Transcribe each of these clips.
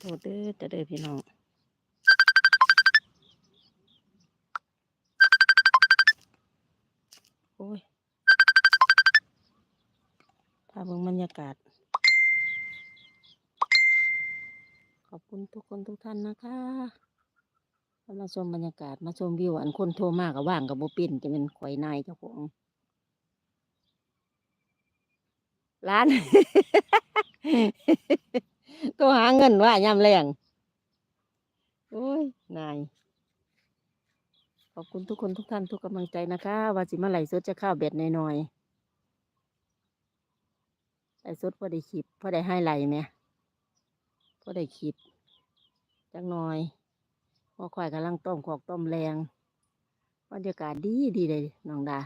โทษเด้อจะเด้อพี่น้องโอ้ยพาเบิ่งบรรยากาศ ขอบคุณทุกคนทุกท่านนะคะมาชมบรรยากาศมาชมวิวอันคนโทรมากกับว่างกับโบปินจะเป็นข่อยนายเจ้าของร้าน หาเงินว่ายามแรงโอ้ยนายขอบคุณทุกคนทุกท่านทุกกำลังใจนะคะว่าสิมาไหลสดจะเข้าวเบ็ดน้อยๆไหลสดพอได้คลิปพอได้ให้ไหลไหมพอได้คลิปจักหน่อยพอควายกำลังต้มขอกต้มแรงบรรยากาศดีดีเลยน้องดา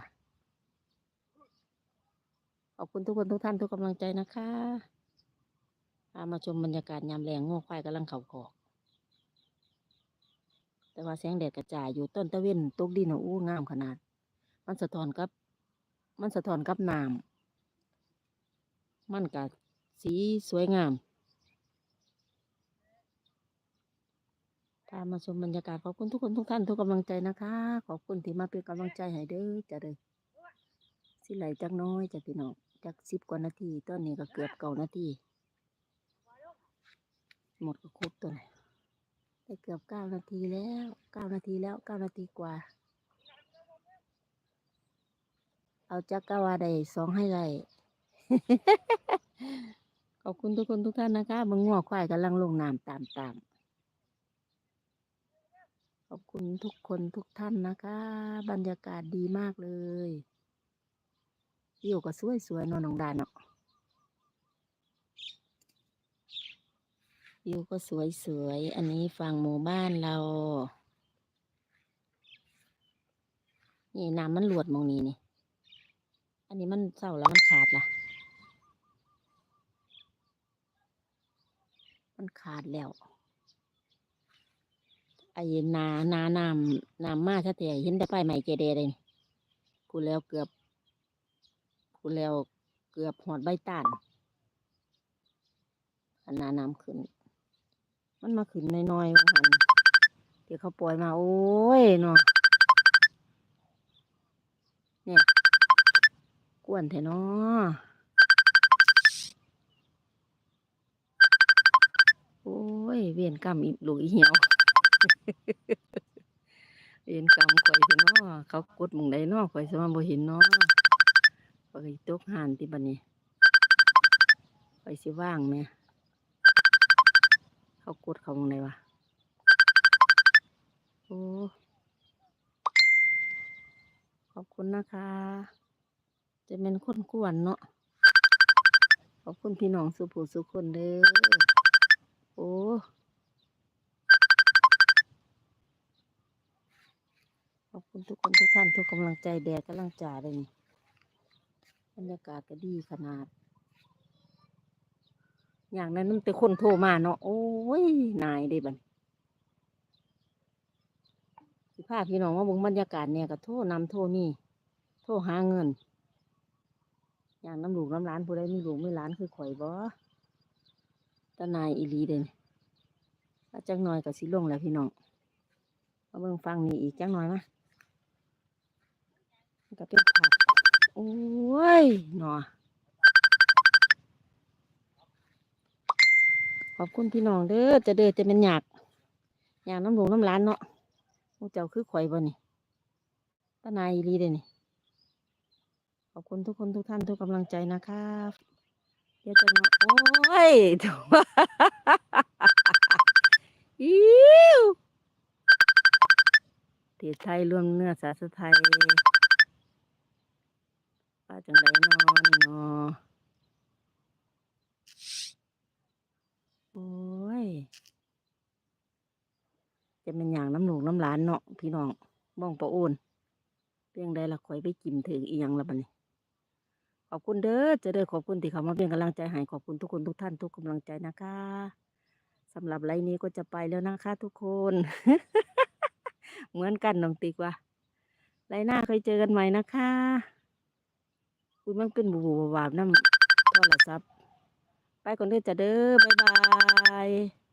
ขอบคุณทุกคนทุกท่านทุกกำลังใจนะคะ พามาชมบรรยากาศยามแรงง้อควายกำลังเข่าขอก แต่ว่าแสงแดดกระจายอยู่ต้นตะเวนตกดินน่ะอู้งามขนาด มันสะท้อนกับ มันสะท้อนกับน้ำมันกับสีสวยงามพามาชมบรรยากาศขอบคุณทุกคนทุกท่านทุกกำลังใจนะคะ ขอบคุณที่มาเป็นกำลังใจให้เด้อจ้ะเด้อสิไหลจักน้อยจ้ะพี่น้องจักสิบกว่านาทีตอนนี้ก็เกือบเก้านาที หมดก็ครบตัวเลยได้เกือบเก้านาทีแล้วเก้านาทีแล้วเก้านาทีกว่า เอาจักกาวาได้สองให้ไรขอบคุณทุกคนทุกท่านนะคะมึงงัวควายกำลังลงน้ำตามตามขอบคุณทุกคนทุกท่านนะคะ บรรยากาศดีมากเลยวิวก็สวยสวยๆนอนนองดานเนาะ วิวก็สวยสวยๆอันนี้ฝั่งหมู่บ้านเรา นี่น้ำมันหลวดมองนี้นี่ อันนี้มันเศร้าแล้วมันขาดล่ะ มันขาดแล้ว ไอ้นานาน้ำน้ำมาถ้าแต่เห็นแต่ป้ายใหม่เจเดเลยนี่พูแล้วเกือบพูแล้วเกือบหอดใบตานอันนาน้ำขึ้น มาขึ้นน้อยๆว่าหันเดี๋ยวเขาปล่อยมา โอ้ยเนาะเนี่ยกวนแท้เนาะโอ้ย เวียนกรรมอีลูกอีเหี่ยวเวียนกรรมข่อยเถอะเนาะเขากดมึงได้เนาะข่อยสมาบ่เห็นเนาะข่อยตกหานติบัดนี้ข่อยสิว่างแหม่ เขากดเขาหมึงได้วะโอ้ขอบคุณนะคะ จะเป็นคนกวนเนาะขอบคุณพี่น้องสุผู้สุคนเด้อโอ้ขอบคุณทุกคนทุกท่านทุกกำลังใจแดดกำลังจ่าเลยนี่บรรยากาศก็ดีขนาด อย่างนั้นมันเป็นคนโทรมาเนาะโอ้ยนายเด้บันสิพาพี่น้องว่าบงบรรยากาศเนี่ยก็โทรนำโทรนี่โทรหาเงิน อย่างน้ำหลูกน้ำร้านผู้ใดมีลูกมีหลานคือข่อยบ่ตานายอีหลีเด่นว่าจักหน่อยก็สิลงแล้วพี่น้องมาเบิ่งฟังนี่อีกจักหน่อยมะมันก็เป็นผักโอ้ยหนอ ขอบคุณพี่น้องเด้อจะเด้อจะเป็นหยากหยากน้ำลูกน้ำร้านเนาะมูเจ้าคือข่อยบ่นี่ตานายอีเด่นนี่ขอบคุณทุกคนทุกท่านทุกกำลังใจนะครับเดี๋ยวจะมาโอ้ยถูกอิ้วเทศไทยรวมเนื้อสาสไทยป้าจังไรนอนี่นอ โอ้ย จะเป็นอย่างน้ำหนูน้ำหลานเนาะพี่น้องบ้องปะโอนเพียงใดละข่อยไปกินถึงอีหยังละบัดนี้ขอบคุณเด้อจะเด้อขอบคุณที่เขามาเป็นกำลังใจให้ขอบคุณทุกคนทุกท่านทุกกำลังใจนะคะสำหรับไลน์นี้ก็จะไปแล้วนะคะทุกคน เหมือนกันน้องติ๊กว่าไลน์หน้าเคยเจอกันใหม่นะคะคุยมันเป็นบูบูบาบน้ำโทรศัพท์ ไปก่อนเด้อจ้ะเด้อบ๊ายบาย